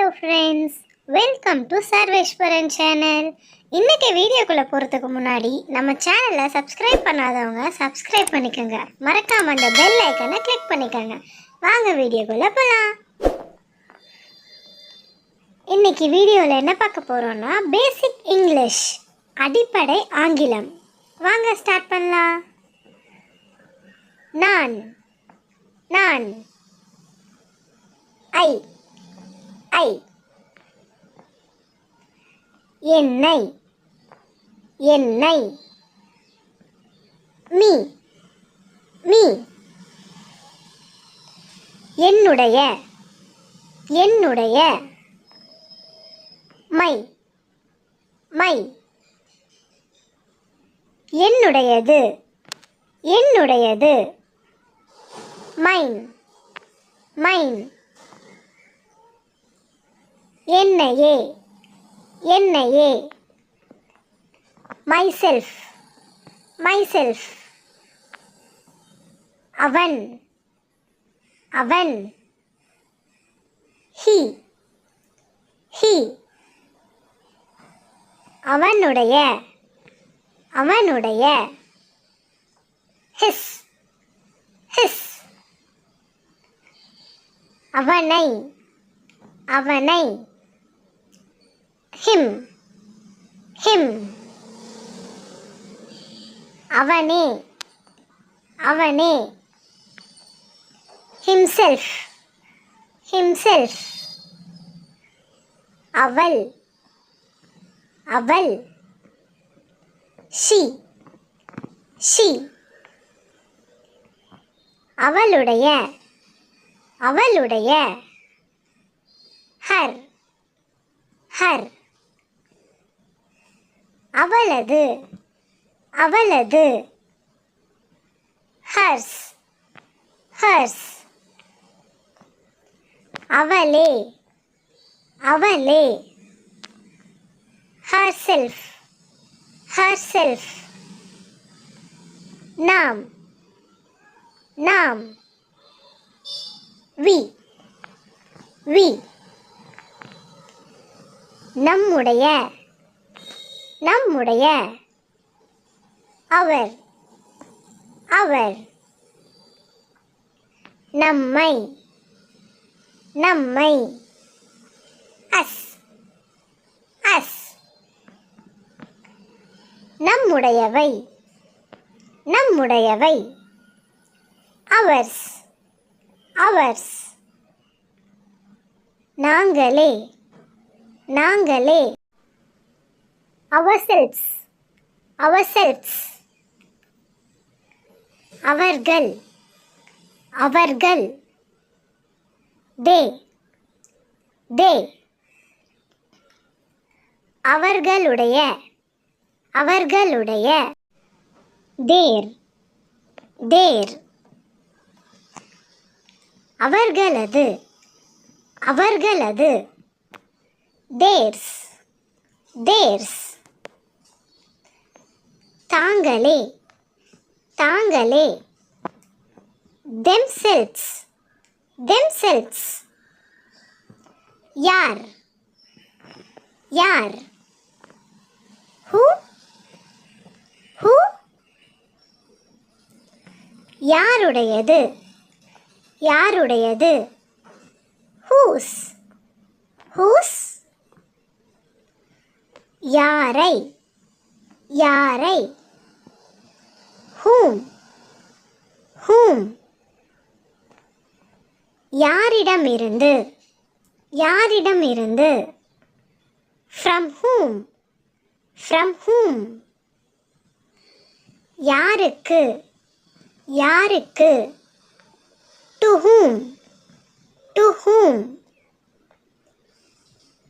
Hello friends welcome to Sarveswaran channel இன்றைக்கி வீடியோக்குள்ளே போகிறதுக்கு முன்னாடி நம்ம சேனலை சப்ஸ்கிரைப் பண்ணாதவங்க சப்ஸ்கிரைப் பண்ணிக்கோங்க. மறக்காம அந்த பெல் ஐக்கனை கிளிக் பண்ணிக்கோங்க. வாங்க வீடியோக்குள்ளே போகலாம் இன்றைக்கி வீடியோவில் என்ன பார்க்க போகிறோன்னா பேசிக் இங்கிலீஷ் அடிப்படை ஆங்கிலம். வாங்க ஸ்டார்ட் பண்ணலாம். நான் நான் ஐ ஐ என்னை என்னை மீ மீ. என்னுடைய என்னுடைய மை மை. என்னுடையது என்னுடையது. Mine mine. என்னையே என்னையே. மைசெல்ஃப் மைசெல்ஃப் அவன் அவன். ஹி ஹி அவனுடைய அவனுடைய. ஹிஸ் ஹிஸ் அவனை அவனை. ஹிம். ஹிம். அவனே. அவனே. ஹிம்செல்ஃப். ஹிம்செல்ஃப். அவள். அவள். ஷி. ஷி. அவளுடைய. அவளுடைய. ஹர். ஹர். அவளது அவளது. Hers hers. அவளே அவளே. Herself herself. நாம் நாம். We we. நம்முடைய நம்முடைய அவர் அவர் நம்மை நம்மை அஸ் அஸ் நம்முடையவை நம்முடையவை அவர்ஸ் அவர்ஸ். நாங்களே நாங்களே. அவர்செல்ஸ் அவர்செல்ஸ் அவர்கள் அவர்கள். தே தே. அவர்களுடைய அவர்களுடைய. Their their. அவர்களது அவர்களது. Theirs theirs. தாங்களே தாங்களே themselves themselves யார் யார் who who யாருடையது யாருடையது whose whose யாரை யாரை ஹூம் ஹூம் யாரிடம் இருந்து யாரிடம் இருந்து ஃப்ரம் ஹூம் ஃப்ரம் ஹூம் யாருக்கு யாருக்கு டு ஹூம் டு ஹூம்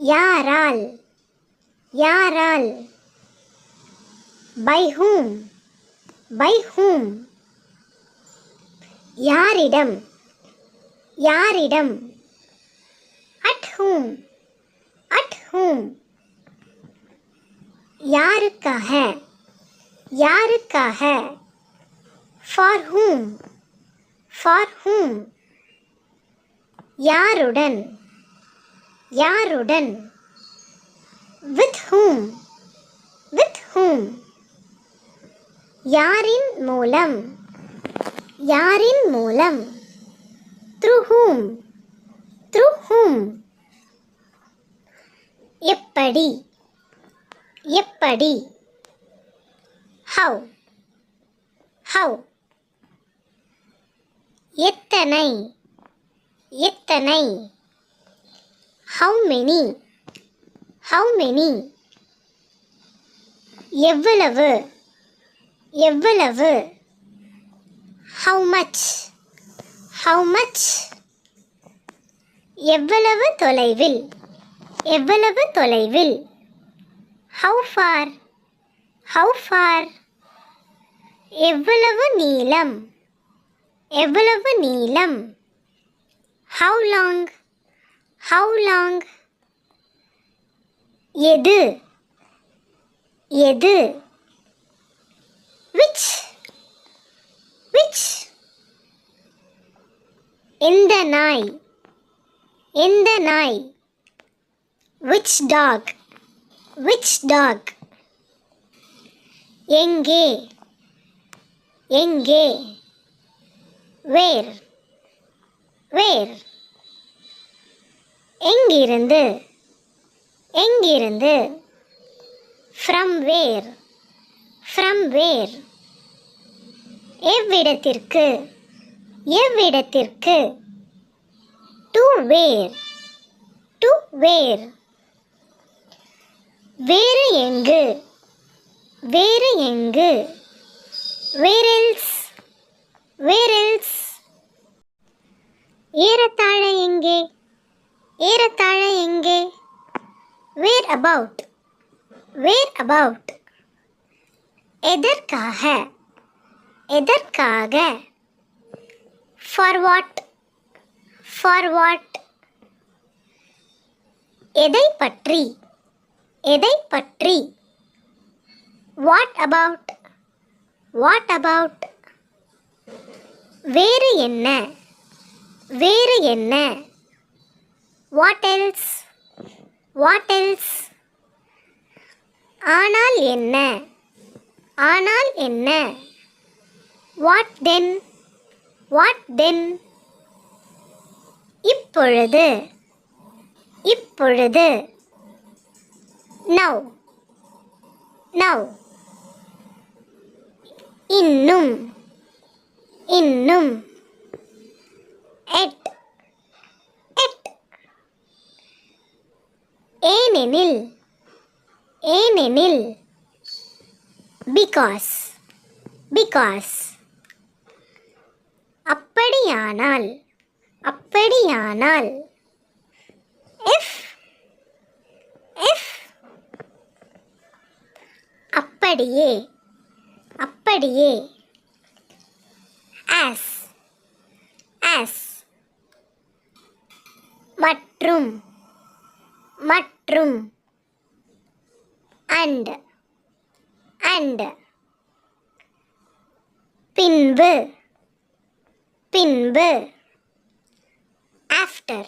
யாரால் யாரால் பை ஹூம் by whom யாரிடம் யாரிடம் at whom at whom யாருக்காக யாருக்காக for whom for whom யாருடன் யாருடன் வித் whom வித் whom யாரின் மூலம் யாரின் மூலம் த்ரூ ஹூம் த்ரூ ஹூம் எப்படி எப்படி ஹவ் ஹவ் எத்தனை எத்தனை ஹவு மெனி ஹவு மெனி எவ்வளவு எவ்வளவு? ஹவு மச் ஹவு மச் எவ்வளவு தொலைவில்? எவ்வளவு தொலைவில்? ஹவு ஃபார் ஹவு ஃபார் எவ்வளவு நீளம்? எவ்வளவு நீளம்? ஹவு லாங் ஹவு லாங் எது? எது? Which which எந்த நாய் எந்த நாய் which dog which dog எங்கே எங்கே where where எங்கிருந்து எங்கிருந்து from where from where எவ்விடத்திற்கு? எவ்விடத்திற்கு? டு வேர் டு வேர் வேறு எங்கு? வேறு எங்கு? Where else? ஏறத்தாழ எங்கே? ஏறத்தாழ எங்கே? வேர் அபவுட் வேர் அபவுட் எதற்காக? எதற்காக? ஃபார் வாட் ஃபார் வாட் எதை பற்றி? எதை பற்றி? வாட் அபவுட் வாட் அபவுட் வேறு என்ன? வேறு என்ன? வாட் எல்ஸ் வாட் எல்ஸ் ஆனால் என்ன? ஆனால் என்ன? வாட் தென் வாட் தென் இப்பொழுது இப்பொழுது. நவ் நவ் இன்னும் இன்னும். எட் எட் ஏனெனில் ஏனெனில். பிகாஸ் பிகாஸ் அப்படியானால் அப்படியானால் இஃப் இஃப் அப்படியே அப்படியே ஆஸ் ஆஸ் மற்றும் மற்றும் அண்ட் அண்ட் பின்பு பின்பு. ஆஃப்டர்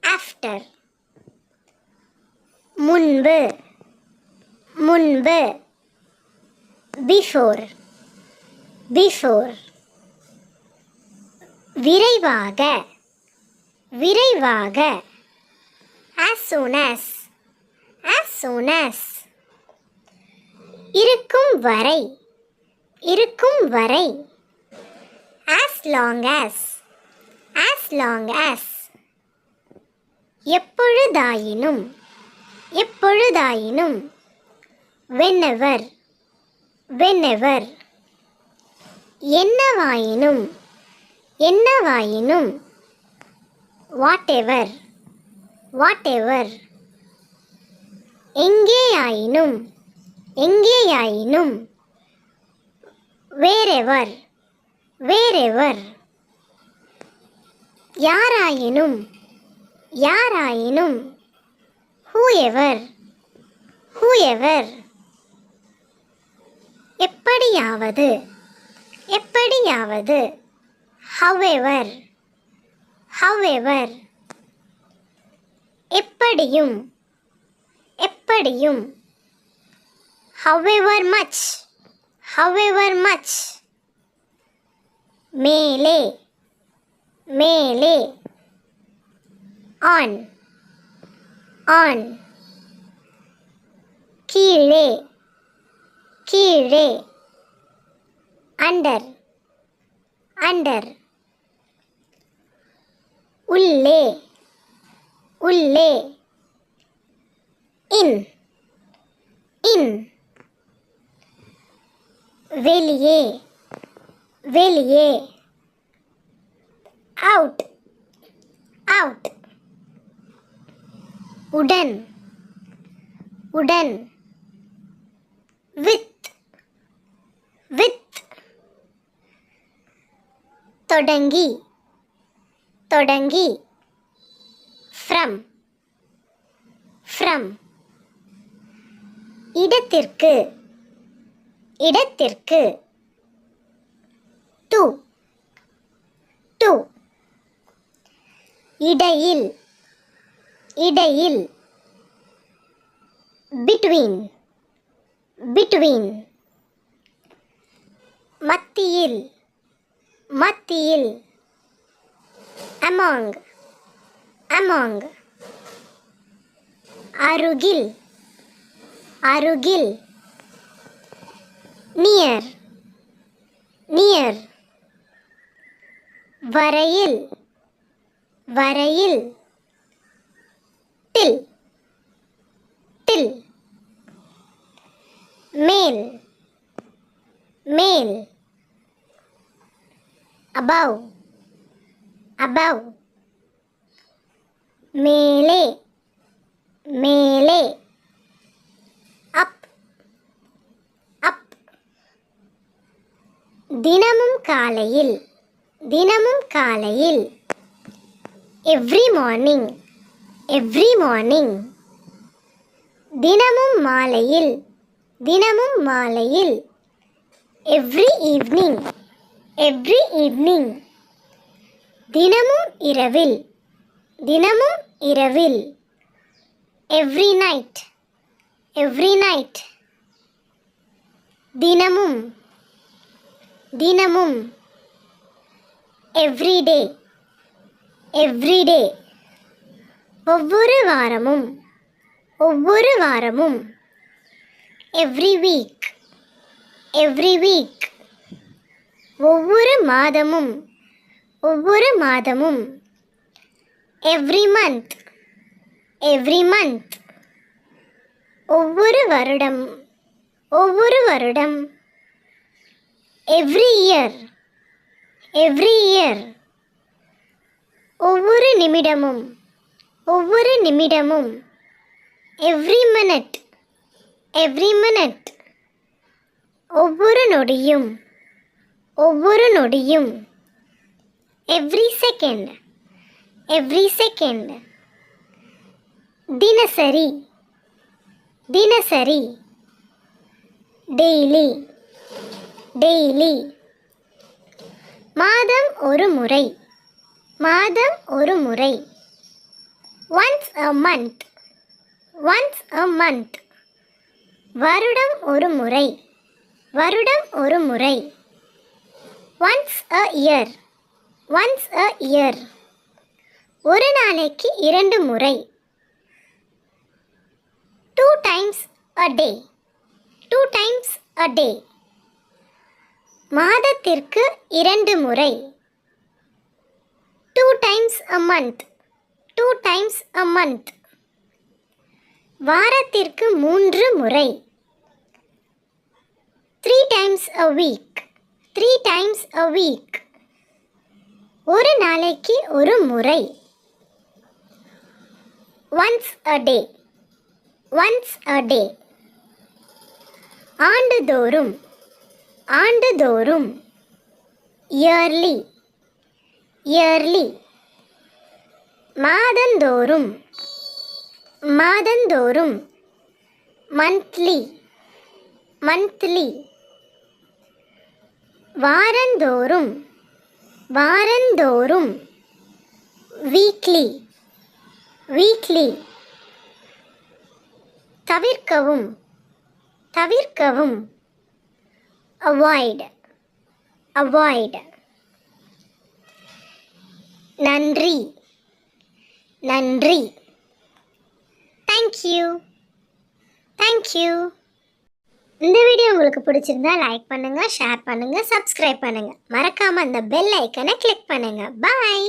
ஆஃப்டர் முன்பு. முன்பு. பிஃபோர் பிஃபோர் விரைவாக. விரைவாக. As soon as. As soon as. இருக்கும் வரை. இருக்கும் வரை. As long as as long as எப்பொழுதாயினும். எப்பொழுதாயினும். வென்னெவர் வென்னெவர் என்னவாயினும். என்னவாயினும். வாட் எவர் வாட் எவர் எங்கேயாயினும். எங்கேயாயினும். Wherever wherever? யாராயினும் யாராயினும் ஹூஎவர் ஹூஎவர்? எப்படியாவது எப்படியாவது ஹவெவர் ஹவெவர்? எப்படியும் எப்படியும் however much however மச்? மேலே மேலே. ஆன் ஆன் கீழே கீழே. அண்டர் அண்டர் உள்ளே உள்ளே. இன் இன் வெளியே. வெளியே. அவுட் அவுட் உடன். உடன். வித் வித் தொடங்கி. தொடங்கி. ஃப்ரம் ஃப்ரம் இடத்திற்கு. இடத்திற்கு. டு டு இடையில். இடையில். பிட்வீன் பிட்வீன் மத்தியில். மத்தியில். அமாங் அமாங் அருகில். அருகில். நியர் வரையில் வரையில் டில் டில் மேல் மேல் அபவ் அபவ் மேலே மேலே அப் அப். தினமும் காலையில் தினமும் காலையில் எவ்ரி மார்னிங் எவ்ரி மார்னிங் தினமும் மாலையில் தினமும் மாலையில் எவ்ரி ஈவ்னிங் எவ்ரி ஈவ்னிங் தினமும் இரவில் தினமும் இரவில் எவ்ரி நைட் எவ்ரி நைட் தினமும் தினமும் எவ்ரிடே எவ்ரிடே ஒவ்வொரு வாரமும் ஒவ்வொரு வாரமும் எவ்ரி வீக் எவ்ரி வீக் ஒவ்வொரு மாதமும் ஒவ்வொரு மாதமும் எவ்ரி மந்த் எவ்ரி மந்த் ஒவ்வொரு வருடம் ஒவ்வொரு வருடம் எவ்ரி இயர் எவ்ரி இயர் ஒவ்வொரு நிமிடமும் ஒவ்வொரு நிமிடமும் எவ்ரி மினிட் எவ்ரி மினிட் ஒவ்வொரு நொடியும் ஒவ்வொரு நொடியும் எவ்ரி செகண்ட் எவ்ரி செகண்ட் தினசரி தினசரி டெய்லி டெய்லி மாதம் ஒரு முறை. மாதம் ஒரு முறை. Once a month once a month வருடம் ஒரு முறை. வருடம் ஒரு முறை. Once a year once a year ஒரு நாளைக்கு இரண்டு முறை. Two times a day two times a day மாதத்திற்கு இரண்டு முறை. Two times a month two times a month வாரத்திற்கு மூன்று முறை. Three times a week three times a week ஒரு நாளைக்கு ஒரு முறை. ஒன்ஸ் அ டே ஒன்ஸ் அ டே ஆண்டுதோறும். ஆண்டுதோறும். இயர்லி இயர்லி மாதந்தோறும். மாதந்தோறும். மந்த்லி மந்த்லி வாரந்தோறும். வாரந்தோறும். வீக்லி வீக்லி தவிர்க்கவும். தவிர்க்கவும். அவாய்ட் அவாய்ட் நன்றி நன்றி தேங்க்யூ தேங்க்யூ இந்த வீடியோ உங்களுக்கு பிடிச்சிருந்தா லைக் பண்ணுங்கள் ஷேர் பண்ணுங்கள் சப்ஸ்கிரைப் பண்ணுங்கள் மறக்காமல் அந்த பெல் ஐக்கனை கிளிக் பண்ணுங்கள் பாய்